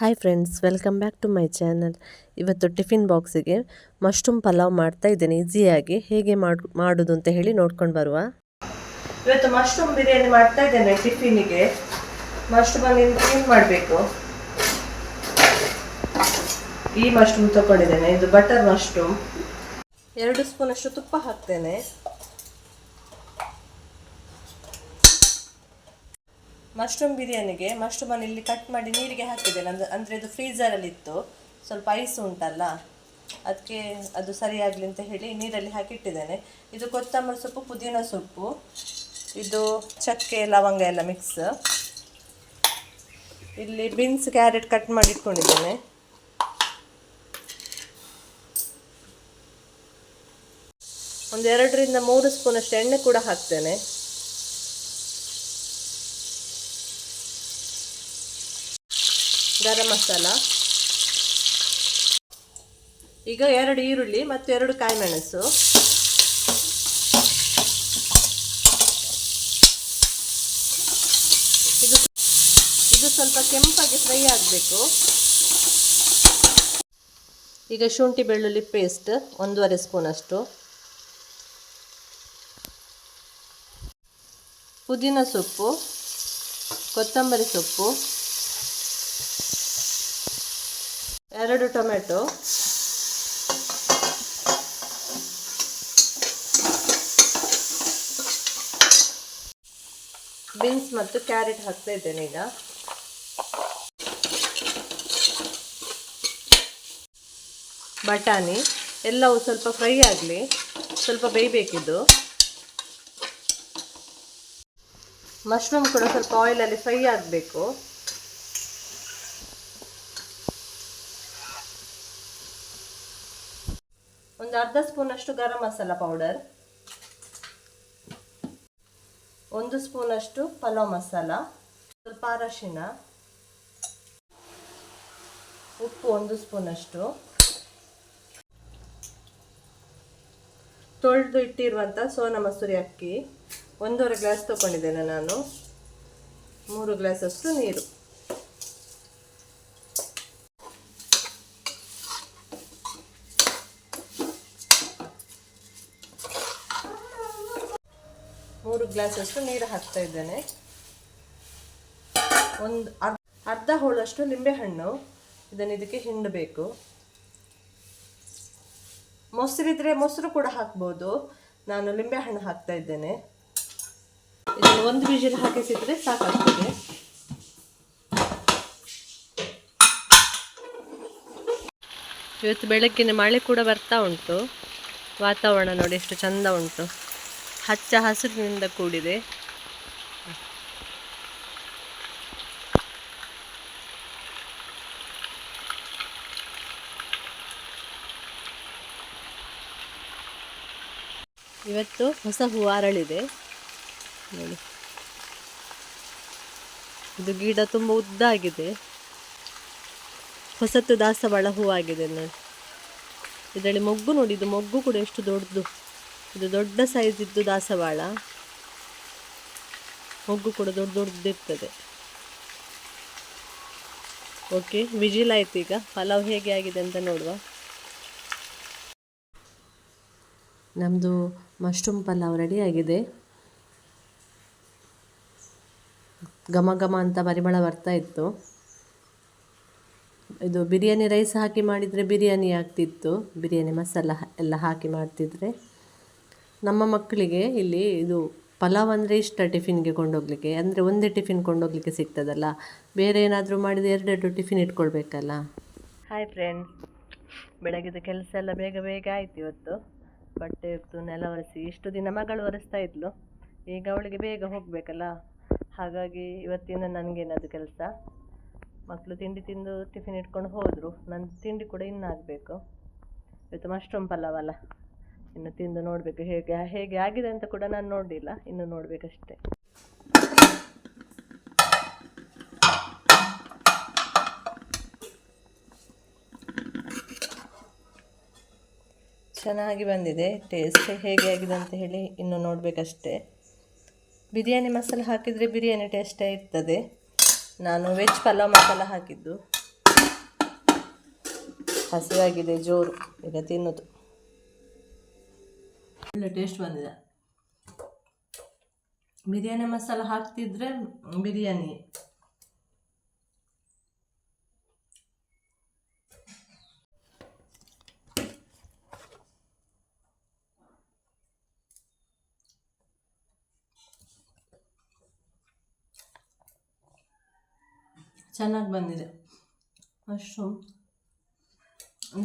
Hi friends welcome back to my channel ಇವತ್ತು tiffin ಬಾಕ್ಸಿಗೆ mushroom pulao ಮಾಡ್ತಾ ಇದ್ದೇನೆ. ಈಸಿಯಾಗಿ ಹೇಗೆ ಮಾಡು, ಮಾಡೋದು ಅಂತ ಹೇಳಿ ನೋಡ್ಕೊಂಡು ಬರುವ. ಇವತ್ತು ಮಶ್ರೂಮ್ ಬಿರಿಯಾನಿ ಮಾಡ್ತಾ ಇದ್ದೇನೆ ಟಿಫಿನಿಗೆ ಮಶ್ರೂಮ್ ಅಲ್ಲಿ ಕ್ಲೀನ್ ಮಾಡಬೇಕು? ಈ ಮಶ್ರೂಮ್ ತಗೊಂಡಿದ್ದೇನೆ. ಇದು ಬಟರ್ ಮಶ್ರೂಮ್. ಎರಡು ಸ್ಪೂನ್ ಅಷ್ಟು ತುಪ್ಪ ಹಾಕ್ತೇನೆ. ಮಶ್ರೂಮ್ ಬಿರಿಯಾನಿಗೆ ಮಶ್ರೂಮನ್ನು ಇಲ್ಲಿ ಕಟ್ ಮಾಡಿ ನೀರಿಗೆ ಹಾಕಿದ್ದೇನೆ. ಅಂದ್ರೆ, ಅಂದರೆ ಇದು ಫ್ರೀಸರಲ್ಲಿತ್ತು ಸ್ವಲ್ಪ ಐಸ್ ಉಂಟಲ್ಲ? ಅದಕ್ಕೆ ಅದು ಸರಿಯಾಗಲಿ ಅಂತ ಹೇಳಿ ನೀರಲ್ಲಿ ಹಾಕಿಟ್ಟಿದ್ದೇನೆ. ಇದು ಕೊತ್ತಂಬರಿ ಸೊಪ್ಪು, ಪುದೀನ ಸೊಪ್ಪು. ಇದು ಚಕ್ಕೆ, ಲವಂಗ ಎಲ್ಲ ಮಿಕ್ಸ್ ಇಲ್ಲಿ ಬೀನ್ಸ್ ಕ್ಯಾರೆಟ್ ಕಟ್ ಮಾಡಿ ಇಟ್ಕೊಂಡಿದ್ದೇನೆ. ಒಂದು ಎರಡರಿಂದ ಮೂರು ಸ್ಪೂನಷ್ಟು ಎಣ್ಣೆ ಕೂಡ ಹಾಕ್ತೇನೆ. ಗರಂ ಮಸಾಲ. ಈಗ ಎರಡು ಈರುಳ್ಳಿ ಮತ್ತು ಎರಡು ಕಾಯಿ ಮೆಣಸು ಇದು ಇದು ಸ್ವಲ್ಪ ಕೆಂಪಾಗಿ ಫ್ರೈ ಆಗಬೇಕು. ಈಗ ಶುಂಠಿ ಬೆಳ್ಳುಳ್ಳಿ ಪೇಸ್ಟ್ ಒಂದೂವರೆ ಸ್ಪೂನ್ ಅಷ್ಟು ಪುದೀನ ಸೊಪ್ಪು, ಕೊತ್ತಂಬರಿ ಸೊಪ್ಪು. ಎರಡು ಟೊಮೆಟೊ. ಬೀನ್ಸ್ ಮತ್ತು ಕ್ಯಾರೆಟ್ ಹಾಕ್ತಾ ಇದ್ದೇನೆ ಈಗ. ಬಟಾಣಿ ಎಲ್ಲವೂ ಸ್ವಲ್ಪ ಫ್ರೈ ಆಗಲಿ, ಸ್ವಲ್ಪ ಬೇಯಬೇಕಿದ್ದು ಮಶ್ರೂಮ್ ಕೂಡ ಸ್ವಲ್ಪ ಆಯಿಲಲ್ಲಿ ಫ್ರೈ ಆಗಬೇಕು. ಅರ್ಧ ಸ್ಪೂನ್ ಅಷ್ಟು ಗರಂ ಮಸಾಲ ಪೌಡರ್ ಒಂದು ಸ್ಪೂನಷ್ಟು ಪಲಾವ್ ಮಸಾಲ. ಸ್ವಲ್ಪ ಅರಶಿನ. ಉಪ್ಪು ಒಂದು ಸ್ಪೂನಷ್ಟು ತೊಳೆದು ಇಟ್ಟಿರುವಂಥ ಸೋನಾ ಮಸೂರಿ ಅಕ್ಕಿ. ಒಂದೂವರೆ ಗ್ಲಾಸ್ ತೊಗೊಂಡಿದ್ದೇನೆ ನಾನು. ಮೂರು ಗ್ಲಾಸಷ್ಟು ನೀರು ಮೂರು ಗ್ಲಾಸಷ್ಟು ನೀರು ಹಾಕ್ತಾ ಇದ್ದೇನೆ. ಒಂದು ಅರ್ಧ ಹೋಳಷ್ಟು ನಿಂಬೆಹಣ್ಣು ಇದನ್ನು ಇದಕ್ಕೆ ಹಿಂಡಬೇಕು. ಮೊಸರಿದ್ರೆ ಮೊಸರು ಕೂಡ ಹಾಕ್ಬೋದು. ನಾನು ನಿಂಬೆಹಣ್ಣು ಹಾಕ್ತಾ ಇದ್ದೇನೆ. ಇದನ್ನು ಒಂದು ವಿಜಿಲ್ ಹಾಕಿಸಿದ್ರೆ ಸಾಕಾಗ್ತದೆ. ಇವತ್ತು ಬೆಳಗ್ಗಿನ ಮಳೆ ಕೂಡ ಬರ್ತಾ ಉಂಟು. ವಾತಾವರಣ ನೋಡಿ ಎಷ್ಟು ಚಂದ ಉಂಟು. ಹಚ್ಚ ಹಸಿರಿನಿಂದ ಕೂಡಿದೆ. ಇವತ್ತು ಹೊಸ ಹೂವು ಅರಳಿದೆ ನೋಡಿ. ಇದು ಗಿಡ ತುಂಬ ಉದ್ದ ಆಗಿದೆ. ಹೊಸತು ದಾಸವಾಳ ಹೂವಾಗಿದೆ. ನೋಡಿ. ಇದರಲ್ಲಿ ಮೊಗ್ಗು ನೋಡಿ, ಇದು ಮೊಗ್ಗು ಕೂಡ ಎಷ್ಟು ದೊಡ್ಡದು. ಇದು ದೊಡ್ಡ ಸೈಜ್ ಇದ್ದು ದಾಸವಾಳ. ಮೊಗ್ಗು ಕೂಡ ದೊಡ್ಡ ದೊಡ್ಡದಿರ್ತದೆ ಓಕೆ ವಿಜಿಲ್ ಆಯ್ತು ಈಗ. ಪಲಾವ್ ಹೇಗೆ ಆಗಿದೆ ಅಂತ ನೋಡುವ. ನಮ್ಮದು ಮಶ್ರೂಮ್ ಪಲಾವ್ ರೆಡಿ ಆಗಿದೆ. ಘಮ ಘಮ ಅಂತ ಪರಿಮಳ ಬರ್ತಾ ಇತ್ತು. ಇದು ಬಿರಿಯಾನಿ ರೈಸ್ ಹಾಕಿ ಮಾಡಿದರೆ ಬಿರಿಯಾನಿ ಆಗ್ತಿತ್ತು. ಬಿರಿಯಾನಿ ಮಸಾಲ ಎಲ್ಲ ಹಾಕಿ ಮಾಡ್ತಿದ್ರೆ. ನಮ್ಮ ಮಕ್ಕಳಿಗೆ ಇಲ್ಲಿ ಇದು ಪಲಾವ್ ಅಂದರೆ ಇಷ್ಟ ಟಿಫಿನ್ಗೆ ಕೊಂಡೋಗ್ಲಿಕ್ಕೆ. ಅಂದರೆ ಒಂದೇ ಟಿಫಿನ್ ಕೊಂಡೋಗ್ಲಿಕ್ಕೆ ಸಿಗ್ತದಲ್ಲ. ಬೇರೆ ಏನಾದರೂ ಮಾಡಿದರೆ ಎರಡೆರಡು ಟಿಫಿನ್ ಇಟ್ಕೊಳ್ಬೇಕಲ್ಲ. ಹಾಯ್ ಫ್ರೆಂಡ್ಸ್ ಬೆಳಗಿದ ಕೆಲಸ ಎಲ್ಲ ಬೇಗ ಬೇಗ ಆಯ್ತು ಇವತ್ತು. ಬಟ್ಟೆ ಇತ್ತು ನೆಲ ಒರೆಸಿ, ಇಷ್ಟು ದಿನ ಮಗಳು ಒರೆಸ್ತಾ ಇದ್ಲು. ಈಗ ಅವಳಿಗೆ ಬೇಗ ಹೋಗಬೇಕಲ್ಲ. ಹಾಗಾಗಿ ಇವತ್ತಿನ ನನಗೇನದು ಕೆಲಸ. ಮಕ್ಕಳು ತಿಂಡಿ ತಿಂದು ಟಿಫಿನ್ ಇಟ್ಕೊಂಡು ಹೋದರು. ನನ್ನ ತಿಂಡಿ ಕೂಡ ಇನ್ನೂ ಆಗಬೇಕು ಇವತ್ತು ಮಶ್ರೂಮ್ ಪಲಾವ್ ಅಲ್ಲ. ಇನ್ನು ತಿಂದು ನೋಡಬೇಕು ಹೇಗೆ ಹೇಗೆ ಆಗಿದೆ ಅಂತ ಕೂಡ ನಾನು ನೋಡಲಿಲ್ಲ, ಇನ್ನು ನೋಡಬೇಕಷ್ಟೆ. ಚೆನ್ನಾಗಿ ಬಂದಿದೆ ಟೇಸ್ಟ್ ಹೇಗೆ ಆಗಿದೆ ಅಂತ ಹೇಳಿ ಇನ್ನು ನೋಡಬೇಕಷ್ಟೆ. ಬಿರಿಯಾನಿ ಮಸಾಲೆ ಹಾಕಿದರೆ ಬಿರಿಯಾನಿ ಟೇಸ್ಟೇ ಇರ್ತದೆ. ನಾನು ವೆಜ್ ಪಲಾವ್ ಮಸಾಲ ಹಾಕಿದ್ದು. ಹಸಿವಾಗಿದೆ, ಜೋರು. ಈಗ ತಿನ್ನೋದು. ಒಳ್ಳೆ ಟೇಸ್ಟ್ ಬಂದಿದೆ. ಬಿರಿಯಾನಿ ಮಸಾಲ ಹಾಕ್ತಿದ್ರೆ ಬಿರಿಯಾನಿ. ಚೆನ್ನಾಗಿ ಬಂದಿದೆ. ಮಶ್ರೂಮ್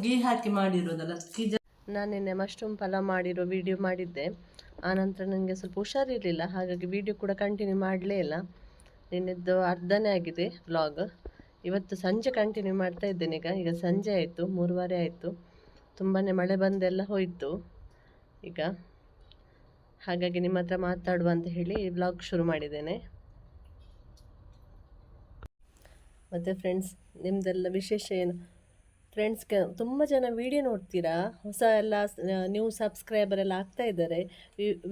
ಗೀ ಹಾಕಿ ಮಾಡಿರೋದಲ್ಲ ಕಿಜ ನಾನು ನಿನ್ನೆ ಮಶ್ರೂಮ್ ಪಲಾವ್ ಮಾಡಿರೋ ವಿಡಿಯೋ ಮಾಡಿದ್ದೆ. ಆನಂತರ ನನಗೆ ಸ್ವಲ್ಪ ಹುಷಾರಿರಲಿಲ್ಲ, ಹಾಗಾಗಿ ವಿಡಿಯೋ ಕೂಡ ಕಂಟಿನ್ಯೂ ಮಾಡಲೇ ಇಲ್ಲ. ನಿನ್ನೆದ್ದು ಅರ್ಧನೇ ಆಗಿದೆ ವ್ಲಾಗ್ ಇವತ್ತು ಸಂಜೆ ಕಂಟಿನ್ಯೂ ಮಾಡ್ತಾ ಇದ್ದೇನೆ ಈಗ. ಈಗ ಸಂಜೆ ಆಯಿತು, ಮೂರುವರೆ ಆಯಿತು. ತುಂಬಾ ಮಳೆ ಬಂದೆಲ್ಲ ಹೋಯಿತು. ಈಗ ಹಾಗಾಗಿ ನಿಮ್ಮ ಹತ್ರ ಮಾತಾಡುವ ಅಂತ ಹೇಳಿ ವ್ಲಾಗ್ ಶುರು ಮಾಡಿದ್ದೇನೆ. ಮತ್ತು ಫ್ರೆಂಡ್ಸ್ ನಿಮ್ಮದೆಲ್ಲ ವಿಶೇಷ ಏನು? ಫ್ರೆಂಡ್ಸ್ಗೆ ತುಂಬ ಜನ ವಿಡಿಯೋ ನೋಡ್ತೀರಾ? ಹೊಸ ಎಲ್ಲ ನ್ಯೂ ಸಬ್ಸ್ಕ್ರೈಬರ್ ಎಲ್ಲ ಆಗ್ತಾ ಇದ್ದಾರೆ.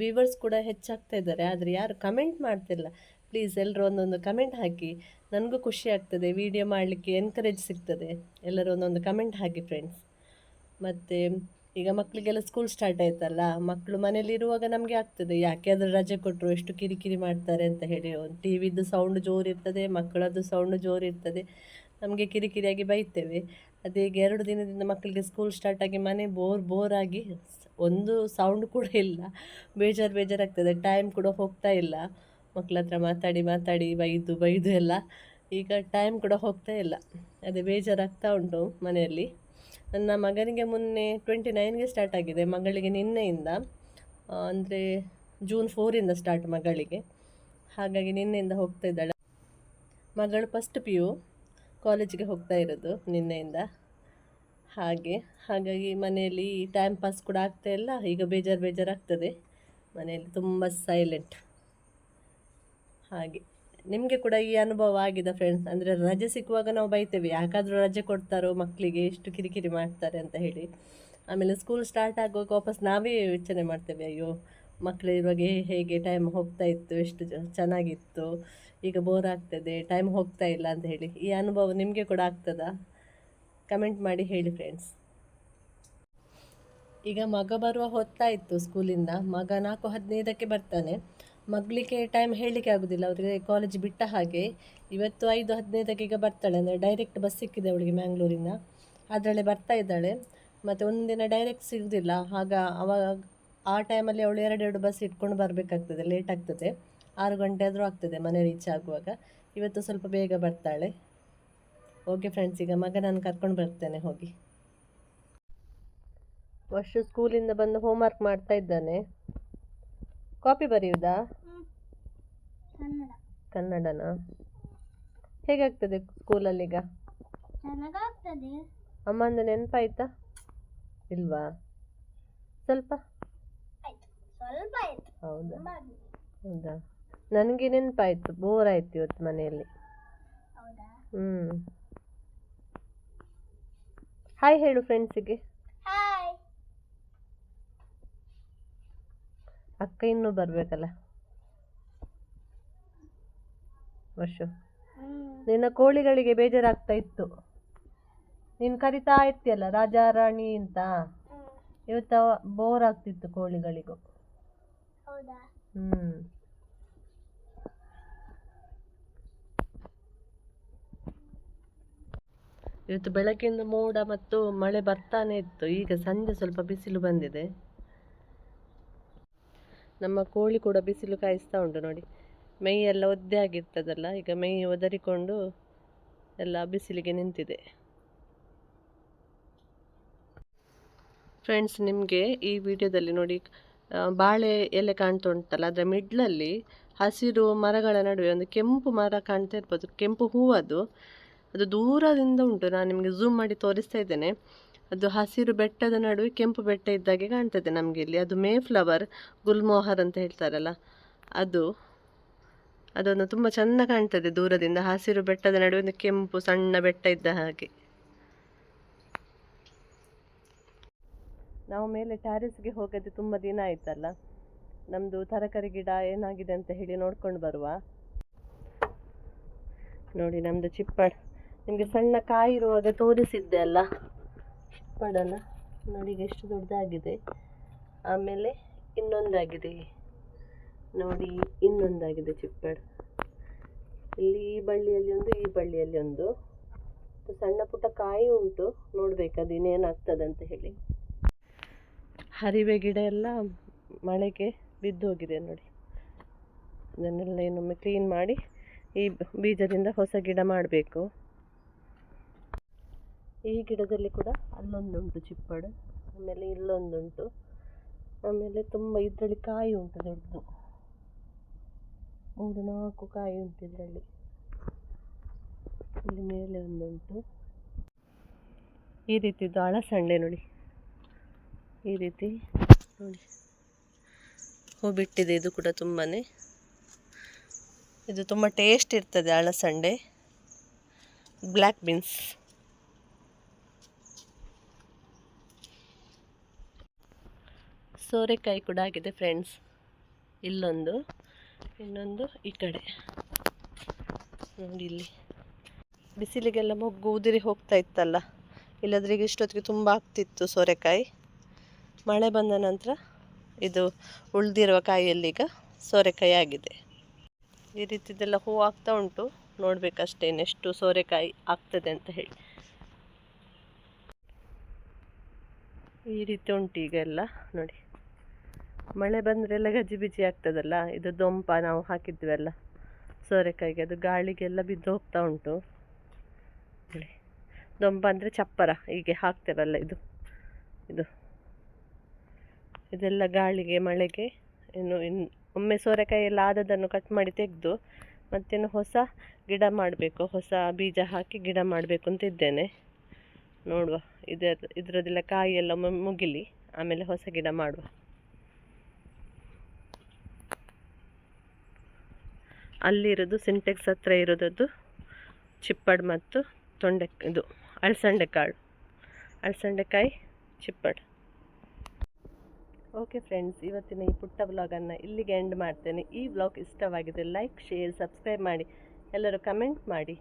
ವ್ಯೂವರ್ಸ್ ಕೂಡ ಹೆಚ್ಚಾಗ್ತಾ ಇದ್ದಾರೆ. ಆದರೆ ಯಾರು ಕಮೆಂಟ್ ಮಾಡ್ತಿಲ್ಲ. ಪ್ಲೀಸ್ ಎಲ್ಲರೂ ಒಂದೊಂದು ಕಮೆಂಟ್ ಹಾಕಿ. ನನಗೂ ಖುಷಿ ಆಗ್ತದೆ. ವೀಡಿಯೋ ಮಾಡಲಿಕ್ಕೆ ಎನ್ಕರೇಜ್ ಸಿಗ್ತದೆ. ಎಲ್ಲರೂ ಒಂದೊಂದು ಕಮೆಂಟ್ ಹಾಕಿ ಫ್ರೆಂಡ್ಸ್ ಮತ್ತು, ಈಗ ಮಕ್ಕಳಿಗೆಲ್ಲ ಸ್ಕೂಲ್ ಸ್ಟಾರ್ಟ್ ಆಯ್ತಲ್ಲ ಮಕ್ಕಳು ಮನೇಲಿರುವಾಗ ನಮಗೆ ಆಗ್ತದೆ. ಯಾಕೆ ಅದ್ರ ರಜೆ ಕೊಟ್ಟರು ಎಷ್ಟು ಕಿರಿಕಿರಿ ಮಾಡ್ತಾರೆ ಅಂತ ಹೇಳಿ. ಒಂದು ಟಿ ವಿದು ಸೌಂಡ್ ಜೋರು ಇರ್ತದೆ ಮಕ್ಕಳದ್ದು ಸೌಂಡ್ ಜೋರು ಇರ್ತದೆ ನಮಗೆ ಕಿರಿಕಿರಿಯಾಗಿ ಬೈತೇವೆ. ಅದೇ ಎರಡು ದಿನದಿಂದ ಮಕ್ಕಳಿಗೆ ಸ್ಕೂಲ್ ಸ್ಟಾರ್ಟ್ ಆಗಿ ಮನೆ ಬೋರ್ ಬೋರ್ ಆಗಿ ಒಂದು ಸೌಂಡ್ ಕೂಡ ಇಲ್ಲ. ಬೇಜಾರು ಬೇಜಾರಾಗ್ತದೆ ಟೈಮ್ ಕೂಡ ಹೋಗ್ತಾ ಇಲ್ಲ. ಮಕ್ಕಳ ಹತ್ರ ಮಾತಾಡಿ ಮಾತಾಡಿ, ಬೈದು ಬೈದು ಎಲ್ಲ. ಈಗ ಟೈಮ್ ಕೂಡ ಹೋಗ್ತಾ ಇಲ್ಲ. ಅದೇ ಬೇಜಾರಾಗ್ತಾ ಉಂಟು ಮನೆಯಲ್ಲಿ. ನನ್ನ ಮಗನಿಗೆ ಮೊನ್ನೆ ಟ್ವೆಂಟಿ ನೈನ್ಗೆ ಸ್ಟಾರ್ಟ್ ಆಗಿದೆ. ಮಗಳಿಗೆ ನಿನ್ನೆಯಿಂದ ಅಂದರೆ ಜೂನ್ ಫೋರಿಂದ ಸ್ಟಾರ್ಟ್ ಮಗಳಿಗೆ. ಹಾಗಾಗಿ ನಿನ್ನೆಯಿಂದ ಹೋಗ್ತಾ ಇದ್ದಾಳೆ. ಮಗಳು ಫಸ್ಟ್ ಪಿ ಯು ಕಾಲೇಜಿಗೆ ಹೋಗ್ತಾ ಇರೋದು ನಿನ್ನೆಯಿಂದ. ಹಾಗೆ, ಹಾಗಾಗಿ ಮನೆಯಲ್ಲಿ ಟೈಮ್ ಪಾಸ್ ಕೂಡ ಆಗ್ತಾ ಇಲ್ಲ. ಈಗ ಬೇಜಾರು ಬೇಜಾರಾಗ್ತದೆ. ಮನೆಯಲ್ಲಿ ತುಂಬ ಸೈಲೆಂಟ್ ಹಾಗೆ, ನಿಮಗೆ ಕೂಡ ಈ ಅನುಭವ ಆಗಿದೆ ಫ್ರೆಂಡ್ಸ್ ಅಂದರೆ ರಜೆ ಸಿಕ್ಕುವಾಗ ನಾವು ಬೈತೇವೆ, ಯಾಕಾದರೂ ರಜೆ ಕೊಡ್ತಾರೋ ಮಕ್ಕಳಿಗೆ ಎಷ್ಟು ಕಿರಿಕಿರಿ ಮಾಡ್ತಾರೆ ಅಂತ ಹೇಳಿ. ಆಮೇಲೆ ಸ್ಕೂಲ್ ಸ್ಟಾರ್ಟ್ ಆಗುವಾಗ ವಾಪಸ್ ನಾವೇ ಯೋಚನೆ ಮಾಡ್ತೇವೆ, ಅಯ್ಯೋ ಮಕ್ಕಳು ಇರುವಾಗ ಹೇಗೆ ಟೈಮ್ ಹೋಗ್ತಾ ಇತ್ತು, ಎಷ್ಟು ಚೆನ್ನಾಗಿತ್ತು, ಈಗ ಬೋರ್ ಆಗ್ತದೆ ಟೈಮ್ ಹೋಗ್ತಾ ಇಲ್ಲ ಅಂತ ಹೇಳಿ, ಈ ಅನುಭವ ನಿಮಗೆ ಕೂಡ ಆಗ್ತದಾ? ಕಮೆಂಟ್ ಮಾಡಿ ಹೇಳಿ ಫ್ರೆಂಡ್ಸ್ ಈಗ ಮಗ ಬರುವ ಹೊತ್ತಾಯಿತು ಸ್ಕೂಲಿಂದ ಮಗ ನಾಲ್ಕು ಹದಿನೈದಕ್ಕೆ ಬರ್ತಾನೆ. ಮಗಳಿಗೆ ಟೈಮ್ ಹೇಳಲಿಕ್ಕೆ ಆಗೋದಿಲ್ಲ, ಅವರಿಗೆ ಕಾಲೇಜ್ ಬಿಟ್ಟ ಹಾಗೆ ಇವತ್ತು ಐದು ಹದಿನೈದಕ್ಕೆ ಈಗ ಬರ್ತಾಳೆ, ಅಂದರೆ ಡೈರೆಕ್ಟ್ ಬಸ್ ಸಿಕ್ಕಿದೆ ಅವಳಿಗೆ ಮ್ಯಾಂಗ್ಳೂರಿಂದ ಅದರಲ್ಲೇ ಬರ್ತಾ ಇದ್ದಾಳೆ, ಮತ್ತು ಒಂದಿನ ಡೈರೆಕ್ಟ್ ಸಿಗೋದಿಲ್ಲ, ಆಗ ಅವಾಗ ಆ ಟೈಮಲ್ಲಿ ಅವಳು ಎರಡೆರಡು ಬಸ್ ಇಟ್ಕೊಂಡು ಬರಬೇಕಾಗ್ತದೆ ಲೇಟ್ ಆಗ್ತದೆ. ಆರು ಗಂಟೆ ಆದರೂ ಆಗ್ತದೆ ಮನೆ ರೀಚ್ ಆಗುವಾಗ. ಇವತ್ತು ಸ್ವಲ್ಪ ಬೇಗ ಬರ್ತಾಳೆ. ಓಕೆ ಫ್ರೆಂಡ್ಸ್ ಈಗ ಮಗ ನಾನು ಕರ್ಕೊಂಡು ಬರ್ತೇನೆ ಹೋಗಿ. ವರ್ಷ ಸ್ಕೂಲಿಂದ ಬಂದು ಹೋಮ್ವರ್ಕ್ ಮಾಡ್ತಾ ಇದ್ದಾನೆ. ಕಾಪಿ ಬರೆಯುವುದಾ ಕನ್ನಡ ಕನ್ನಡನ? ಹೇಗಾಗ್ತದೆ ಸ್ಕೂಲಲ್ಲಿ ಈಗ? ಅಮ್ಮಂದ ನೆನಪಾಯ್ತಾ? ಇಲ್ವಾ? ಸ್ವಲ್ಪ ಸ್ವಲ್ಪ ಆಯ್ತು. ಹೌದಾ? ತುಂಬಾ. ಹೌದಾ? ನನಗೆ ನೆನಪಾಯ್ತು ಬೋರ್ ಆಯ್ತು ಇವತ್ತು ಮನೆಯಲ್ಲಿ. ಹೌದಾ? ಹ್ಞೂ ಹಾಯ್ ಹೇಳು ಫ್ರೆಂಡ್ಸಿಗೆ ಹಾಯ್ ಅಕ್ಕ ಇನ್ನೂ ಬರಬೇಕಲ್ಲ? ವರ್ಷು. ನಿನ್ನ ಕೋಳಿಗಳಿಗೆ ಬೇಜಾರಾಗ್ತಾ ಇತ್ತು. ನೀನು ಕರಿತಾ ಇರ್ತೀಯಲ್ಲ ರಾಜಾ ರಾಣಿ ಅಂತ ಇವತ್ತು ಬೋರ್ ಆಗ್ತಿತ್ತು ಕೋಳಿಗಳಿಗೂ. ಹ್ಞೂ ಇವತ್ತು ಬೆಳಕಿಂದ ಮೋಡ ಮತ್ತು ಮಳೆ ಬರ್ತಾನೆ ಇತ್ತು. ಈಗ ಸಂಜೆ ಸ್ವಲ್ಪ ಬಿಸಿಲು ಬಂದಿದೆ. ನಮ್ಮ ಕೋಳಿ ಕೂಡ ಬಿಸಿಲು ಕಾಯಿಸ್ತಾ ಉಂಟು ನೋಡಿ. ಮೈ ಎಲ್ಲ ಒದ್ದೆ ಆಗಿರ್ತದಲ್ಲ, ಈಗ ಮೈ ಒದರಿಕೊಂಡು ಎಲ್ಲ ಬಿಸಿಲಿಗೆ ನಿಂತಿದೆ. ಫ್ರೆಂಡ್ಸ್ ನಿಮಗೆ ಈ ವಿಡಿಯೋದಲ್ಲಿ ನೋಡಿ ಬಾಳೆ ಎಲೆ ಕಾಣ್ತಾ ಉಂಟಲ್ಲ ಅದರ ಮಿಡ್ಲಲ್ಲಿ ಹಸಿರು ಮರಗಳ ನಡುವೆ ಒಂದು ಕೆಂಪು ಮರ ಕಾಣ್ತಾ ಇರ್ಬೋದು. ಕೆಂಪು ಹೂವು ಅದು. ಅದು ದೂರದಿಂದ ಉಂಟು. ನಾನು ನಿಮಗೆ ಝೂಮ್ ಮಾಡಿ ತೋರಿಸ್ತಾ ಇದ್ದೇನೆ. ಅದು ಹಸಿರು ಬೆಟ್ಟದ ನಡುವೆ ಕೆಂಪು ಬೆಟ್ಟ ಇದ್ದಾಗೆ ಕಾಣ್ತದೆ ನಮಗೆ ಇಲ್ಲಿ. ಅದು ಮೇ ಫ್ಲವರ್ ಗುಲ್ಮೋಹರ್ ಅಂತ ಹೇಳ್ತಾರಲ್ಲ. ಅದು, ಅದೊಂದು ತುಂಬ ಚೆಂದ ಕಾಣ್ತದೆ ದೂರದಿಂದ. ಹಸಿರು ಬೆಟ್ಟದ ನಡುವೆ ಒಂದು ಕೆಂಪು ಸಣ್ಣ ಬೆಟ್ಟ ಇದ್ದ ಹಾಗೆ. ನಾವು ಮೇಲೆ ಟ್ಯಾರಿಸ್ಗೆ ಹೋಗದೆ ತುಂಬ ದಿನ ಆಯ್ತಲ್ಲ? ನಮ್ಮದು ತರಕಾರಿ ಗಿಡ ಏನಾಗಿದೆ ಅಂತ ಹೇಳಿ ನೋಡ್ಕೊಂಡು ಬರುವ. ನೋಡಿ ನಮ್ಮದು ಚಿಪ್ಪಡ್ ನಿಮಗೆ ಸಣ್ಣ ಕಾಯಿ ಇರುವಾಗ ತೋರಿಸಿದ್ದೆ ಅಲ್ಲ? ಚಿಪ್ಪಡಲ್ಲ ನೋಡಿ ಎಷ್ಟು ದೊಡ್ಡದಾಗಿದೆ. ಆಮೇಲೆ ಇನ್ನೊಂದಾಗಿದೆ. ನೋಡಿ, ಇನ್ನೊಂದಾಗಿದೆ ಚಿಪ್ಪಡ್ ಇಲ್ಲಿ ಈ ಬಳ್ಳಿಯಲ್ಲಿ ಒಂದು, ಈ ಬಳ್ಳಿಯಲ್ಲಿ ಒಂದು. ಸಣ್ಣ ಪುಟ್ಟ ಕಾಯಿ ಉಂಟು. ನೋಡ್ಬೇಕು ಅದು ಇನ್ನೇನಾಗ್ತದೆ ಅಂತ ಹೇಳಿ. ಹರಿವೆ ಗಿಡ ಎಲ್ಲ ಮಳೆಗೆ ಬಿದ್ದು ಹೋಗಿದೆ ನೋಡಿ. ಅದನ್ನೆಲ್ಲ ಇನ್ನೊಮ್ಮೆ ಕ್ಲೀನ್ ಮಾಡಿ ಈ ಬೀಜದಿಂದ ಹೊಸ ಗಿಡ ಮಾಡಬೇಕು. ಈ ಗಿಡದಲ್ಲಿ ಕೂಡ ಅಲ್ಲೊಂದುಂಟು ಚಿಪ್ಪಡು, ಆಮೇಲೆ ಇಲ್ಲೊಂದುಂಟು. ಆಮೇಲೆ ತುಂಬ ಇದರಲ್ಲಿ ಕಾಯಿ ಉಂಟು ದೊಡ್ಡದು. ಮೂರು ನಾಲ್ಕು ಕಾಯಿ ಉಂಟು ಇದರಲ್ಲಿ. ಇಲ್ಲಿ ಮೇಲೆ ಒಂದುಂಟು. ಈ ರೀತಿದ್ದು ಅಳಸಂಡೆ ನೋಡಿ. ಈ ರೀತಿ ನೋಡಿ. ಹೂ ಬಿಟ್ಟಿದೆ ಇದು ಕೂಡ ತುಂಬಾ ಇದು ತುಂಬ ಟೇಸ್ಟ್ ಇರ್ತದೆ ಅಳಸಂಡೆ. ಬ್ಲ್ಯಾಕ್ ಬೀನ್ಸ್ ಸೋರೆಕಾಯಿ ಕೂಡ ಆಗಿದೆ ಫ್ರೆಂಡ್ಸ್ ಇಲ್ಲೊಂದು, ಇನ್ನೊಂದು ಈ ಕಡೆ. ನೋಡಿ ಇಲ್ಲಿ. ಬಿಸಿಲಿಗೆಲ್ಲ ಮೊಗ್ಗು ಉದುರಿ ಹೋಗ್ತಾ ಇತ್ತಲ್ಲ. ಇಲ್ಲದ್ರಿಗೆ ಇಷ್ಟೊತ್ತಿಗೆ ತುಂಬ ಆಗ್ತಿತ್ತು ಸೋರೆಕಾಯಿ. ಮಳೆ ಬಂದ ನಂತರ ಇದು ಉಳಿದಿರುವ ಕಾಯಿಯಲ್ಲಿ ಈಗ ಸೋರೆಕಾಯಿ ಆಗಿದೆ. ಈ ರೀತಿದೆಲ್ಲ ಹೂ ಆಗ್ತಾ ಉಂಟು. ನೋಡಬೇಕಷ್ಟೇ ನೆಷ್ಟು ಸೋರೆಕಾಯಿ ಆಗ್ತದೆ ಅಂತ ಹೇಳಿ. ಈ ರೀತಿ ಉಂಟು ಈಗ ಎಲ್ಲ ನೋಡಿ. ಮಳೆ ಬಂದರೆಲ್ಲ ಗಜ್ಜಿ ಗಜಿ ಬಿಜಿ ಆಗ್ತದಲ್ಲ, ಇದು ದೊಂಪ ನಾವು ಹಾಕಿದ್ವಲ್ಲ ಸೋರೆಕಾಯಿಗೆ ಅದು ಗಾಳಿಗೆಲ್ಲ ಬಿದ್ದು ಹೋಗ್ತಾ ಉಂಟು. ದೊಂಪ ಅಂದರೆ ಚಪ್ಪರ, ಹೀಗೆ ಹಾಕ್ತೇವಲ್ಲ ಇದು ಇದು. ಇದೆಲ್ಲ ಗಾಳಿಗೆ, ಮಳೆಗೆ, ಇನ್ನು ಇನ್ನು ಒಮ್ಮೆ ಸೋರೆಕಾಯಿ ಎಲ್ಲ ಆದದನ್ನು ಕಟ್ ಮಾಡಿ ತೆಗೆದು ಮತ್ತಿನ್ನು ಹೊಸ ಗಿಡ ಮಾಡಬೇಕು, ಹೊಸ ಬೀಜ ಹಾಕಿ ಗಿಡ ಮಾಡಬೇಕು ಅಂತ ಇದ್ದೇನೆ. ನೋಡುವ ಇದರ ಇದರದೆಲ್ಲ ಕಾಯಿ ಎಲ್ಲ ಮುಗಿಲಿ, ಆಮೇಲೆ ಹೊಸ ಗಿಡ ಮಾಡುವ. ಅಲ್ಲಿರೋದು ಸಿಂಟೆಕ್ಸ್ ಹತ್ರ ಇರೋದದ್ದು ಚಿಪ್ಪಡ್ ಮತ್ತು ತೊಂಡೆ, ಇದು ಅಳಸಂಡೆ ಕಾಳು. ಅಳಸಂಡೆಕಾಯಿ ಚಿಪ್ಪಡ್. ಓಕೆ ಫ್ರೆಂಡ್ಸ್ ಇವತ್ತಿನ ಈ ಪುಟ್ಟ ವ್ಲಾಗನ್ನು ಇಲ್ಲಿಗೆ ಎಂಡ್ ಮಾಡ್ತೇನೆ. ಈ ವ್ಲಾಗ್ ಇಷ್ಟವಾಗಿದೆ ಲೈಕ್ ಶೇರ್ ಸಬ್ಸ್ಕ್ರೈಬ್ ಮಾಡಿ. ಎಲ್ಲರೂ ಕಮೆಂಟ್ ಮಾಡಿ.